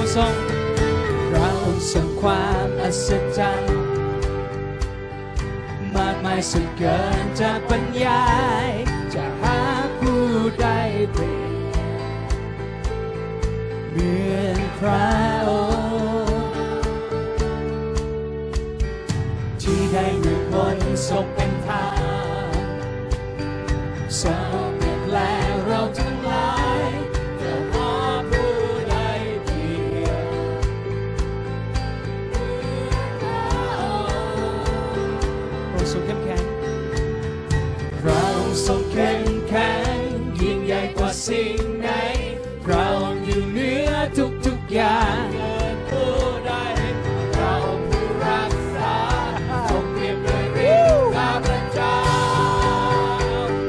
องค์ทรงพระองค์ทรงความอัศจรรย์มากมายสุดเกินจะบรรยาย จะหาผู้ใดเปรียบเหมือนพระองค์ที่ได้มือมนต์ทรงเป็นทางทร สิ่งไหนเราอยู่เหนือทุกทุกๆอย่างเกินผู้ใดเราผู้รักษาทรงเปรียบด้วยฤทธิ์ข้าพระเจ้า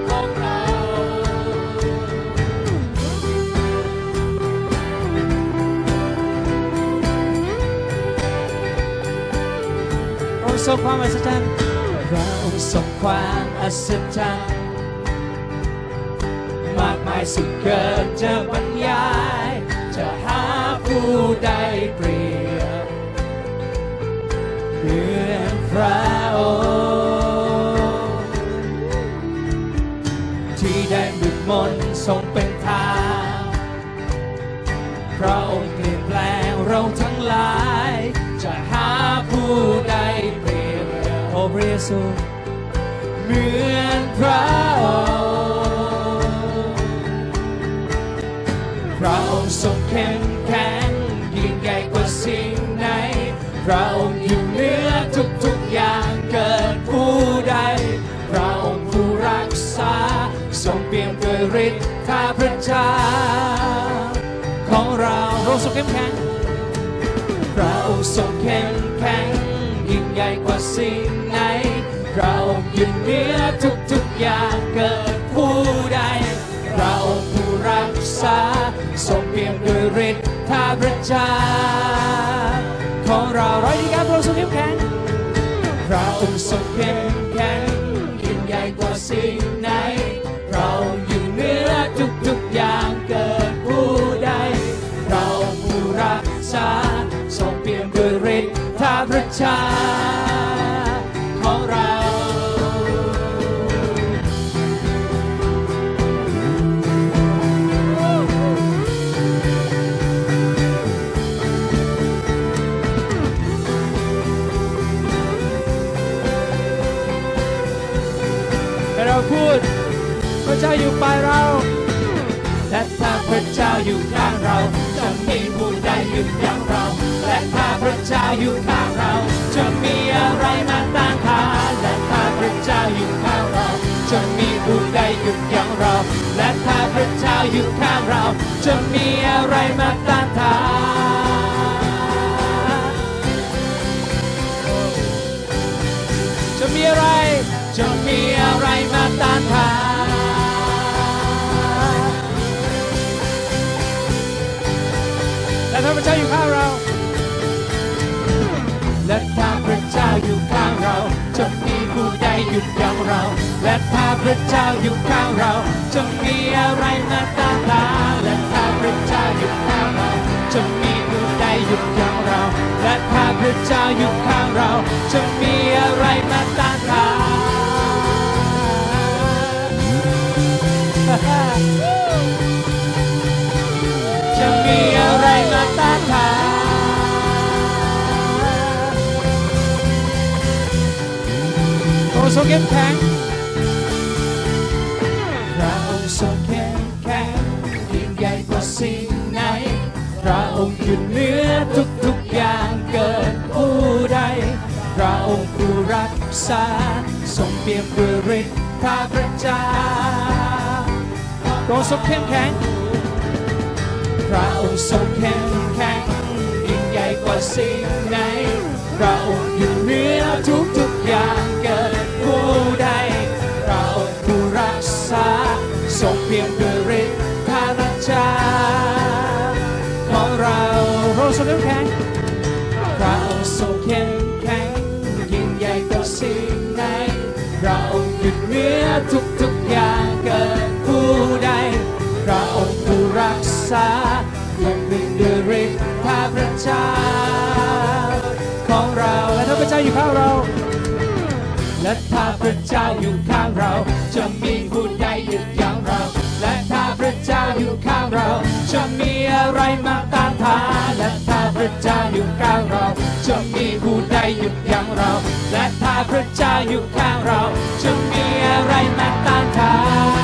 ของเราเราทรงความอัศจรรย์เราทรงความอัศจรรย์ายสุดเกินจะบรรยาย จะหาผู้ใดเปรียบเหมือนพระองค์ที่ได้มืดมนทรงเป็นทางพระองค์เปลี่ยนแปลงเราทั้งหลาย จะหาผู้ใดเปรียบโอพระเยซูเหมือนพระอง พระองค์อยู่เหนือทุกๆอย่างเกิดผู้ใด พระองค์ผู้รักษา ทรงเปี่ยมด้วยฤทธิ์ข้าพระเจ้าของเราเราทรงเข้มแข็งพระองค์ทรงเข้มแข็งยิ่งใหญ่กว่าสิ่งไหนเราอยู่เหนือทุกๆอย่างเกิดผู้ใดเราผู้รักษา ทรงเปี่ยมด้วยฤทธิ์ข้าพระเจ้า พระองค์ทรงเข้มแข็งยิ่งใหญ่กว่าสิ่งไหน เราอยู่เหนือทุกทุกอย่างเกิดผู้ใด เราผู้รักษาทรงเปี่ยมด้วยฤทธิ์ทาพระชา เราพูด พระเจ้าอยู่ฝ่ายเรา และถ้าพระเจ้าอยู่ข้างเรา จะมีผู้ใดหยุดยั้งเรา และถ้าพระเจ้าอยู่ข้างเรา จะมีอะไรมาต้านทานและถ้าพระเจ้าอยู่ข้างเราจะมีผู้ใดหยุดยั้งเรา และถ้าพระเจ้าอยู่ข้างเรา จะมีอะไร จะมีผู้ใดหยุดยั้งเรา และถ้าพระเจ้าอยู่ข้างเรา จะมีอะไรมาต้านทานและถ้าพระเจ้าอยู่ข้างเรา จะมีผู้ใดหยุดยั้งเรา และถ้าพระเจ้าอยู่ข้างเรา จะมีอะไรมาต้านทาน ทรงเข้มแข็งพระองค์ทรงเข้มแข็งยิ่งใหญ่กว่าสิ่งไหน พระองค์อยู่เหนือทุกๆอย่างเกิดผู้ใด พระองค์ผู้รักษา ทรงเปี่ยมด้วยฤทธิ์พระจาพระองค์ทรงเข้มแข็ง พระองค์ทรงเข้มแข็งยิ่งใหญ่กว่าสิ่งไหน พระองค์อยู่ รงเพียงด้วยฤทธิ์ข้าพเจ้าของเราเราทรงเข้มแข็งพระองค์ทรงเข้มแข็งยิ่งใหญ่กว่าสิ่งไหนพระองค์อยู่เหนือทุกทุกอย่างเกิดผู้ใดพระองค์ผู้รักษายังเป็นด้วยฤทธิ์ข้าพเจ้าของเราและถ้าพระเจ้าอยู่ข้างเราและถ้าพระเจ้าอยู่ข้างเรา จะมีผู้ใดหยุดยั้ง พระเจ้าอยู่ข้างเรา จะมีอะไรมาต้านทานและถ้าพระเจ้าอยู่ข้างเรา จะมีผู้ใดหยุดยั้งเรา และถ้าพระเจ้าอยู่ข้างเรา จะมีอะไรมาตามทาง